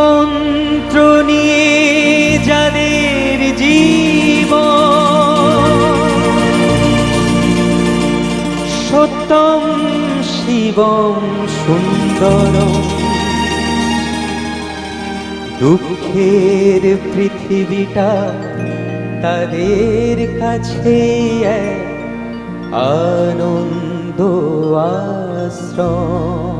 মন্ত্র নিয়ে যাদের জীব সত্যম শিবম সুন্দরম দুঃখের পৃথিবীটা তাদের কাছে আনন্দ আশ্রম।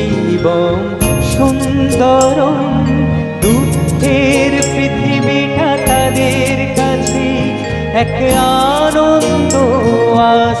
শিবম সুন্দর দুঃখের পৃথিবীটা তাদের কাছে এক আনন্দ আশ্রম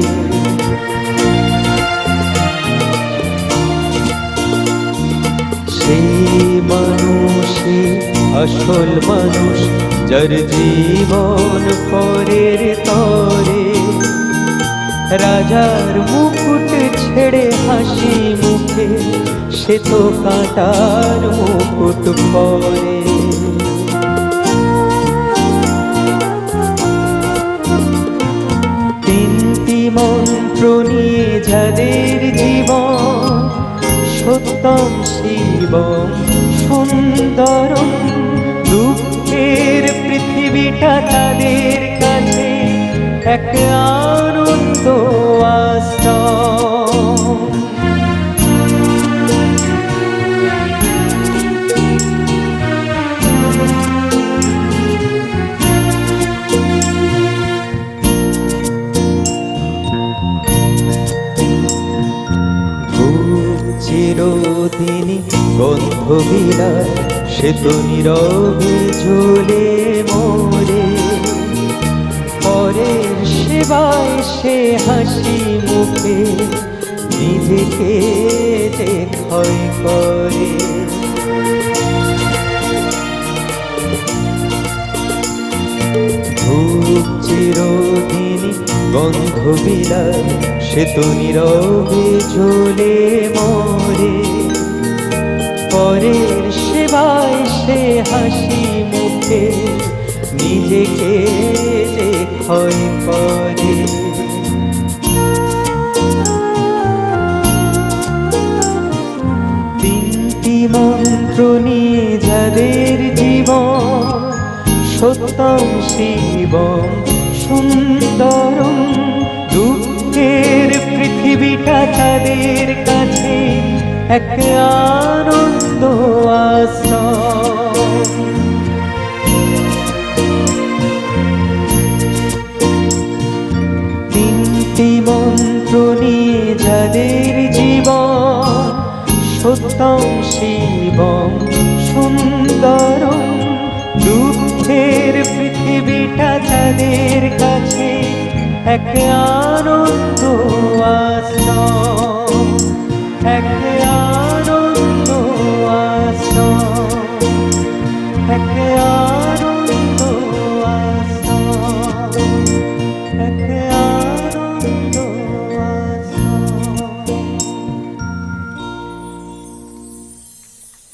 আসল মানুষ যার জীবন পরের তরে। রাজার মুকুট ছেড়ে হাসি মুখে, সে তো কাঁটার মুকুট পরে। তিনটি মন্ত্র নিয়ে যাদের জীবন, সত্যম শিবম সুন্দরম পৃথিবীটা তাদের কাছে আনন্দ চিরদিনই গন্ধ বিলায় সে তো নীরবে ঝুলে মরে। পরের সেবায় সে হাসি মুখে, নিজেকে যে ক্ষয় করে। গন্ধ বিলায় সে তো নীরবে ঝোলে মরে। পরের সেবায় সে হাসি মুখে, নিজেকে যে ক্ষয় করে। তিনটি মন্ত্র নিয়ে যাদের জীবন, সত্যম শিবম সুন্দরম এক আনন্দ আশ্রম তিনটি মন্ত্র নিয়ে যাদের জীবন, সত্যম শিবম সুন্দরম। দুঃখের পৃথিবীটা তাদের কাছে এক আনন্দ আশ্রম এক